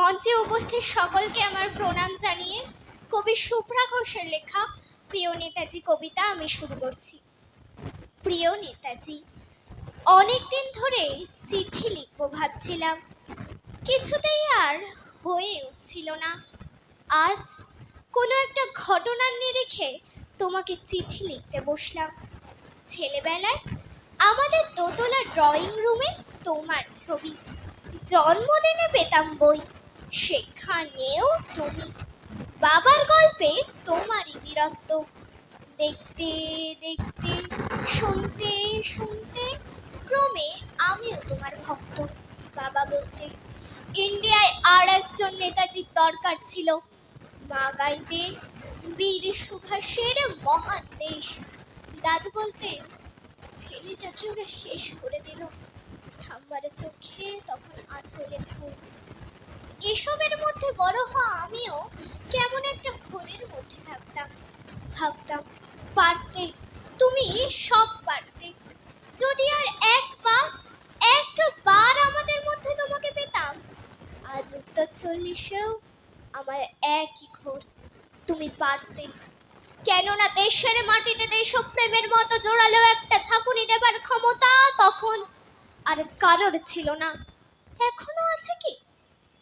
মঞ্চে উপস্থিত সকলকে আমার প্রণাম জানিয়ে কবি শুভ্রা ঘোষের লেখা, প্রিয় নেতাজি কবিতা, আমি শুরু করছি। প্রিয় নেতাজি অনেক দিন ধরে চিঠি লিখব ভাবছিলাম। কিছুতেই আর হয়ে উঠছিল না। আজ কোনো একটা ঘটনার নিরিখে তোমাকে চিঠি লিখতে বসলাম। ছেলেবেলায় আমাদের দোতলা ড্রয়িং রুমে তোমার ছবি। জন্মদিনে পেতাম বই। সেখানেও তুমি। বাবার গল্পে তোমারই বীরত্ব। দেখতে দেখতে, শুনতে শুনতে ক্রমে আমিও তোমার ভক্ত, বাবা বলতে। ইন্ডিয়ায় আর একজন নেতাজির দরকার ছিল। মা গাইতেন বীর সুভাষের মহান দেশ। দাদু বলতেন ছেলেটাকে ওরা শেষ করে দিল। ঠাম্মার চোখে তখন আঁচলের ফুল। এসবের মধ্যে বড় হওয়া আমিও কেমন একটা ঘোরের মধ্যে থাকতাম। ভাবতাম, পারতে, তুমি সব পারতে। যদি আর একবার একবার আমাদের মধ্যে তোমাকে পেতাম, আজ উত্তর চল্লিশেও আমার একই ঘোর, তুমি পারতে। কেননা দেশের মাটিতে দেশপ্রেমের মতো জোরালো একটা ঝাঁকুনি দেবার ক্ষমতা তখন আর কারোর ছিল না। এখনও আছে কি?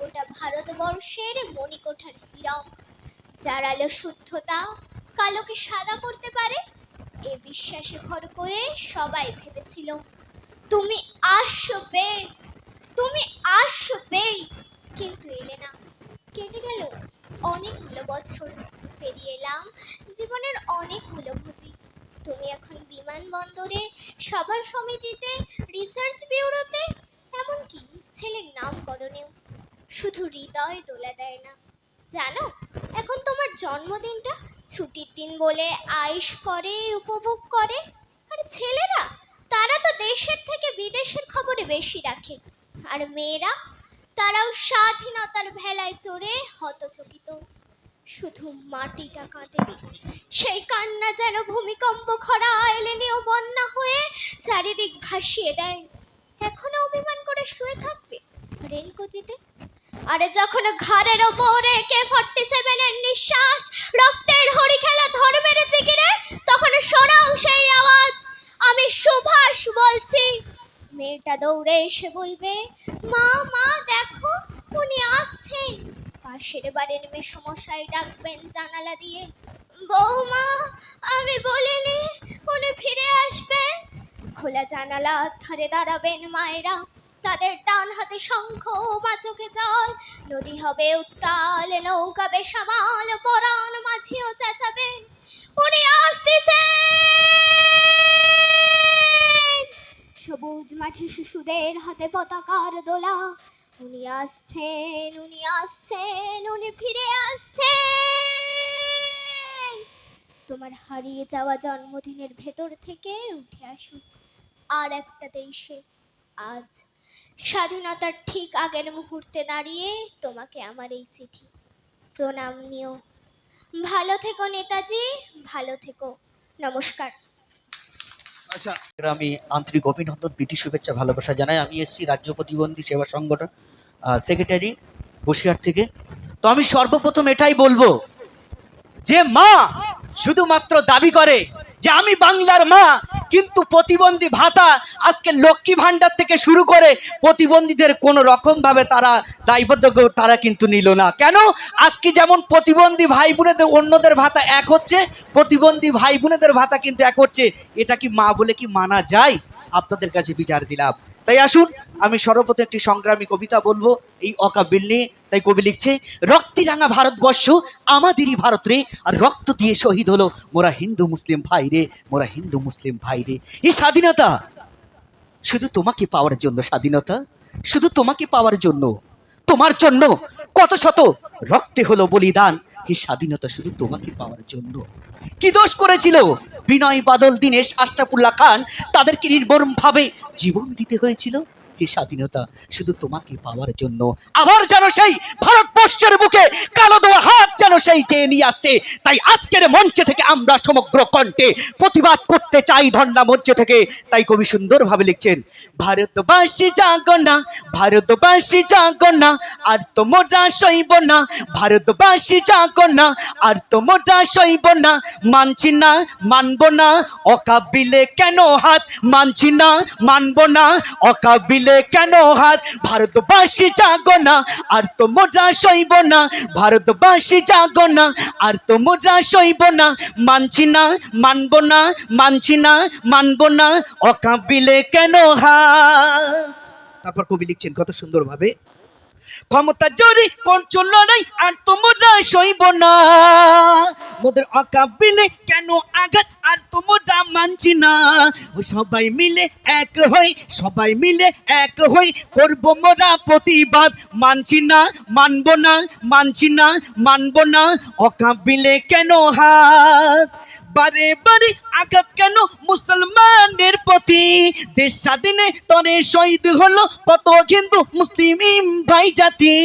গোটা ভারতবর্ষের মণিকোঠার হীরক যার আলো শুদ্ধতা কালোকে সাদা করতে পারে, এ বিশ্বাসে ভর করে সবাই ভেবেছিল, তুমি আসবে তুমি আসবেই কিন্তু এলে না। কেটে গেল অনেকগুলো বছর। পেরিয়ে এলাম জীবনের অনেকগুলো ভুজি। তুমি এখন বিমানবন্দরে, সভা সমিতিতে, রিসার্চ ব্যুরোতে, এমনকি ছেলের নামকরণেও। শুধু হৃদয় তোলা দেয় না। জানো, এখন তোমার জন্মদিনটা ছুটির দিন বলে আয়েশ করে, উপভোগ করে। আর ছেলেরা, তারা তো দেশের থেকে বিদেশের খবরে বেশি রাখে। আর মেয়েরা, তারাও স্বাধীনতার ভেলায় চড়ে হতচকিত। শুধু মাটিটা কাঁদে সেই কান্না যেন ভূমিকম্প খরা এলেনেও বন্যা হয়ে চারিদিক ভাসিয়ে দেয়। এখনও অভিমান করে শুয়ে থাকবে রেলকুচিতে আরে যখন ঘরের ওপরে কে ফর্টি সেভেনের নিঃশ্বাস, রক্তের হরি খেলা ধর্মের জিগিরে, তখন শোনাও সেই আওয়াজ। আমি সুভাষ বলছি, মেয়েটা দৌড়ে এসে বলবে, মা মা, দেখো, উনি আসছেন পাশের বাড়ির মেসমশাই ডাকবেন জানালা দিয়ে, বৌমা, আমি বলিনি, উনি ফিরে আসবেন। খোলা জানালা ধরে দাঁড়াবেন মায়েরা। তাদের ডান হাতে শঙ্খ বা চোখে জল। নদী হবে উত্তাল, নৌকা বেসামাল পরাণ মাঝিও চেঁচাবেন। উনি আসতেছেন। সবুজ মাঠে শিশুদের হাতে পতাকার দোলা। উনি আসছেন উনি আসছেন, উনি ফিরে আসছেন। তোমার হারিয়ে যাওয়া জন্মদিনের ভেতর থেকে উঠে আসুক। আর একটা দেশে আজ স্বাধীনতার ঠিক আগের মুহূর্তে দাঁড়িয়ে তোমাকে আমার এই চিঠি। প্রণাম নিও। ভালো থেকো নেতাজি, ভালো থেকো। নমস্কার। আচ্ছা। আমি আন্তরিক অভিনন্দন, প্রীতি, শুভেচ্ছা, ভালোবাসা জানাই। আমি এসেছি রাজ্য প্রতিবন্ধী সেবা সংগঠন সেক্রেটারি বসিরহাট থেকে। তো আমি সর্বপ্রথম এটাই বলব যে মা শুধুমাত্র দাবি করে যে আমি বাংলার মা, কিন্তু প্রতিবন্ধী ভাতা আজকে লক্ষ্মী ভাণ্ডার থেকে শুরু করে প্রতিবন্ধীদের কোনো রকমভাবে তারা দায়বদ্ধ তারা কিন্তু নিল না। কেন? আজকে যেমন প্রতিবন্ধী ভাই বোনেদের অন্যদের ভাতা এক হচ্ছে, প্রতিবন্ধী ভাই বোনেদের ভাতা কিন্তু এক হচ্ছে, এটা কি মা বলে কি মানা যায়? আপনাদের কাছে বিচার দিলাম। তাই আসুন, আমি সর্বপ্রথম একটি সংগ্রামী কবিতা বলব, এই অকাবিল নিয়ে। তাই কবি লিখছে, রক্তি রাঙা ভারতবর্ষ, আমাদেরই ভারত রে, আর রক্ত দিয়ে শহীদ হলো মোরা হিন্দু মুসলিম ভাই রে, মোরা হিন্দু মুসলিম ভাই রে। এই স্বাধীনতা, শুধু তোমাকে পাওয়ার জন্য স্বাধীনতা, শুধু তোমাকে পাওয়ার জন্য, তোমার জন্য কত শত রক্তে হলো বলিদান এই স্বাধীনতা শুধু তোমাকে পাওয়ার জন্য। কি দোষ করেছিল? বিনয় বাদল, দীনেশ আশরাফুল্লাহ খান, তাদেরকে নির্মম ভাবে জীবন দিতে হয়েছিল? এই স্বাধীনতা? শুধু তোমাকে পাওয়ার জন্য। আবার যেন সেই ভারতবর্ষের বুকে কালো দোয়া হাত যেন সেই চেয়ে নিয়ে আসছে। তাই আজকের মঞ্চে থেকে আমরা সমগ্র কণ্ঠে প্রতিবাদ করতে চাই ধর্ণা মঞ্চে থেকে। তাই কবি সুন্দরভাবে লিখছেন, ভারতবাসী জাগো না, ভারতবাসী জাগো না, আর তোমরা সইব না। ভারতবাসী জাগো না, আর তোমরা সইব না। মানছি না, মানব না, অকাবিলে কেন হাত? মানছি না, মানব না, অকাবিলে কেন হাত? ভারতবাসী জাগো না, আর তোমরা সইব না। ভারতবাসী জাগো না, আর তোমরা সইব না। মানছি না, মানব না, মানছি না, মানব না। অকাবিলে কেন হাত? তারপর কবি লিখছেন, কত সুন্দরভাবে। ক্ষমতা জোরে করছ লড়াই, আর তোমরা সইব না। মোদের অকাবিলে কেন আঘাত, আর তোমরা মানছি না। সবাই মিলে এক হই, সবাই মিলে এক হই। করব মোরা প্রতিবাদ। মানছি না, মানব না, মানছি না, মানব না। অকাবিলে কেন হাত? বারে বারে আঘাত কেন মুসলমানের প্রতি? দেশ স্বাধীনে তরে শহীদ হলো কত কিন্তু মুসলিম ভাই জাতি।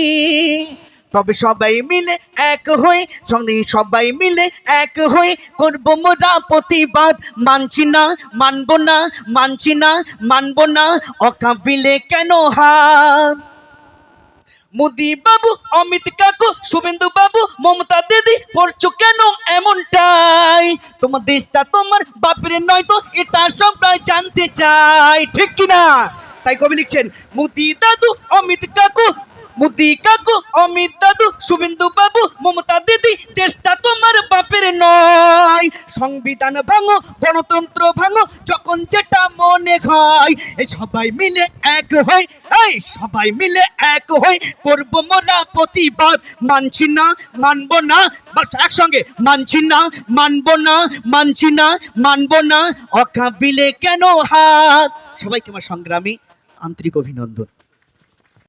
তবে সবাই মিলে এক হয়ে সঙ্গে সবাই মিলে এক হয়ে করব মোরা প্রতিবাদ, মানছি না, মানব না, মানছি না, মানব না, অকাবিলে কেন হাত মোদি বাবু, অমিত কাকু, শুভেন্দু বাবু, মমতা দিদি, করছ কেন এমনটাই? তোমার দেশটা তোমার, বাপের নয় তো, এটা সবাই জানতে চাই, ঠিক কিনা? তাই কবি লিখছেন, মোদি দাদু, অমিত কাকু মোদি কাকু, অমিত দাদু, শুভেন্দু বাবু, মমতা দিদি দেশটা তোমার বাপের নয়। সংবিধান ভাঙো, গণতন্ত্র ভাঙো, যখন যেটা মনে হয় এই সবাই মিলে এক হয় এই সবাই মিলে এক হই, করব মোরা প্রতিবাদ। মানছি না, মানব না একসঙ্গে, মানছি না, মানব না, মানছি না, মানব না, অকাবিলে কেন হাত? সবাইকে আমার সংগ্রামী, আন্তরিক অভিনন্দন।